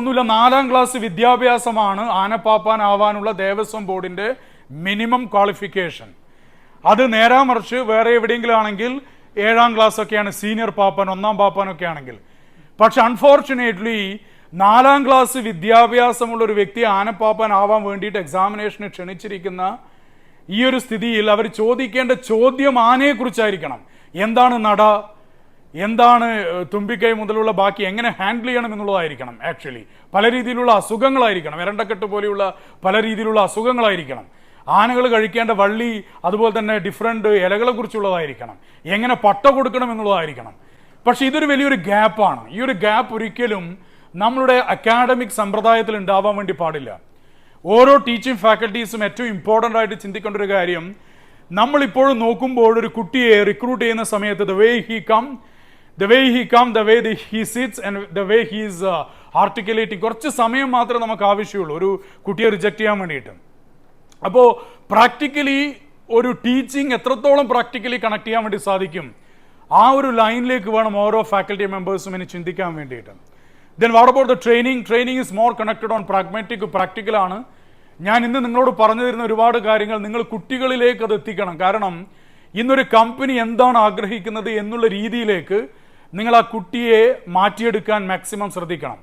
ഒന്നുമില്ല നാലാം ക്ലാസ് വിദ്യാഭ്യാസമാണ് ആനപ്പാപ്പാനാവാനുള്ള ദേവസ്വം ബോർഡിന്റെ മിനിമം ക്വാളിഫിക്കേഷൻ. അത് നേരാ മറിച്ച് വേറെ എവിടെയെങ്കിലും ആണെങ്കിൽ ഏഴാം ക്ലാസ് ഒക്കെയാണ് സീനിയർ പാപ്പാൻ ഒന്നാം പാപ്പാൻ ഒക്കെ ആണെങ്കിൽ. പക്ഷെ അൺഫോർച്ചുനേറ്റ്ലി നാലാം ക്ലാസ് വിദ്യാഭ്യാസമുള്ള ഒരു വ്യക്തി ആനപ്പാപ്പാൻ ആവാൻ വേണ്ടിയിട്ട് എക്സാമിനേഷന് ക്ഷണിച്ചിരിക്കുന്ന ഈ ഒരു സ്ഥിതിയിൽ അവർ ചോദിക്കേണ്ട ചോദ്യം ആനയെക്കുറിച്ചായിരിക്കണം. എന്താണ് നട? എന്താണ് തുമ്പിക്കൈ മുതലുള്ള ബാക്കി എങ്ങനെ ഹാൻഡിൽ ചെയ്യണം എന്നുള്ളതായിരിക്കണം ആക്ച്വലി പല രീതിയിലുള്ള അസുഖങ്ങളായിരിക്കണം. എരണ്ടക്കെട്ട് പോലെയുള്ള പല രീതിയിലുള്ള അസുഖങ്ങളായിരിക്കണം. ആനകൾ കഴിക്കേണ്ട വള്ളി അതുപോലെ തന്നെ ഡിഫറെന്റ് ഇലകളെ കുറിച്ചുള്ളതായിരിക്കണം. എങ്ങനെ പട്ട കൊടുക്കണം എന്നുള്ളതായിരിക്കണം. പക്ഷെ ഇതൊരു വലിയൊരു ഗ്യാപ്പാണ് ഈ ഒരു ഗ്യാപ്പ് ഒരിക്കലും നമ്മളുടെ അക്കാഡമിക് സമ്പ്രദായത്തിൽ ഉണ്ടാവാൻ വേണ്ടി പാടില്ല. ഓരോ ടീച്ചിങ് ഫാക്കൽറ്റീസും ഏറ്റവും ഇമ്പോർട്ടന്റ് ആയിട്ട് ചിന്തിക്കേണ്ട ഒരു കാര്യം നമ്മളിപ്പോഴും നോക്കുമ്പോൾ ഒരു കുട്ടിയെ റിക്രൂട്ട് ചെയ്യുന്ന സമയത്ത് the way he come the way he come the way he sits and the way he's articulating കുറച്ച് സമയം മാത്രമേ നമുക്ക് ആവശ്യമുള്ളൂ. ഒരു കുട്ടിയെ റിജക്റ്റ് ചെയ്യാൻ വേണ്ടിയിട്ട്. അപ്പോൾ പ്രാക്ടിക്കലി ഒരു ടീച്ചിങ് എത്രത്തോളം പ്രാക്ടിക്കലി കണക്ട് ചെയ്യാൻ വേണ്ടി സാധിക്കും? ആ ഒരു ലൈനിലേക്ക് വേണം ഓരോ ഫാക്കൽറ്റി മെമ്പേഴ്സും ഇനി ചിന്തിക്കാൻ വേണ്ടിയിട്ട്. Then what about the training training is more connected on pragmatic പ്രാക്ടിക്കലാണ് ഞാൻ ഇന്ന് നിങ്ങളോട് പറഞ്ഞു തരുന്ന ഒരുപാട് കാര്യങ്ങൾ നിങ്ങൾ കുട്ടികളിലേക്ക് അത് എത്തിക്കണം. കാരണം ഇന്നൊരു കമ്പനി എന്താണ് ആഗ്രഹിക്കുന്നത് എന്നുള്ള രീതിയിലേക്ക് നിങ്ങൾ ആ കുട്ടിയെ മാറ്റിയെടുക്കാൻ മാക്സിമം ശ്രദ്ധിക്കണം.